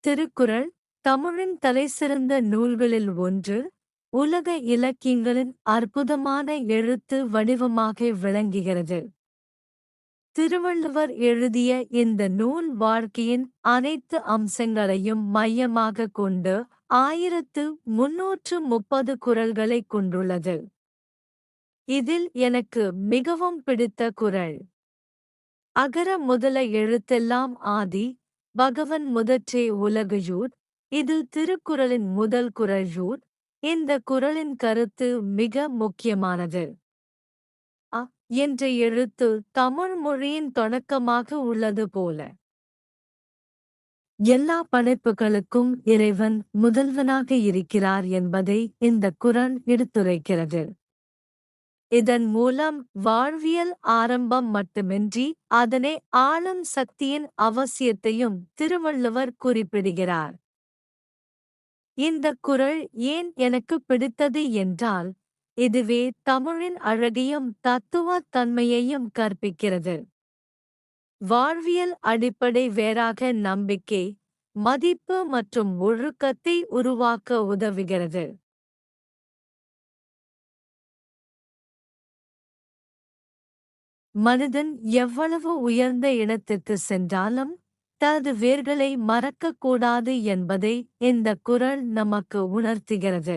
திருக்குறள் தமிழின் தலைசிறந்த நூல்களில் ஒன்று உலக இலக்கியங்களின் அற்புதமான எழுத்து வடிவமாக விளங்குகிறது. திருவள்ளுவர் எழுதிய இந்த நூல் வாழ்க்கையின் அனைத்து அம்சங்களையும் மையமாக கொண்டு ஆயிரத்து முன்னூற்று முப்பது குறள்களைக் கொண்டுள்ளது. இதில் எனக்கு மிகவும் பிடித்த குறள். அகர முதல எழுத்தெல்லாம் ஆதி பகவன் முதற்றே உலகுயூர் இது திருக்குறளின் முதல் குறள்யூர். இந்த குறளின் கருத்து மிக முக்கியமானது. அ என்ற எழுத்து தமிழ் மொழியின் தொடக்கமாக உள்ளது போல. எல்லா படைப்புகளுக்கும் இறைவன் முதல்வனாக இருக்கிறார் என்பதை இந்த குறள் எடுத்துரைக்கிறது. இதன் மூலம் வாழ்வியல் ஆரம்பம் மட்டுமின்றி அதனை ஆளும் சக்தியின் அவசியத்தையும் திருவள்ளுவர் குறிப்பிடுகிறார். இந்த குறள் ஏன் எனக்கு பிடித்தது என்றால் இதுவே தமிழின் அழகையும் தத்துவ தன்மையையும் கற்பிக்கிறது. வாழ்வியல் அடிப்படை வேறாக நம்பிக்கை மதிப்பு மற்றும் ஒழுக்கத்தை உருவாக்க உதவுகிறது. மனிதன் எவ்வளவு உயர்ந்த இடத்திற்கு சென்றாலும் தனது வேர்களை மறக்கக்கூடாது என்பதை இந்த குறள் நமக்கு உணர்த்துகிறது.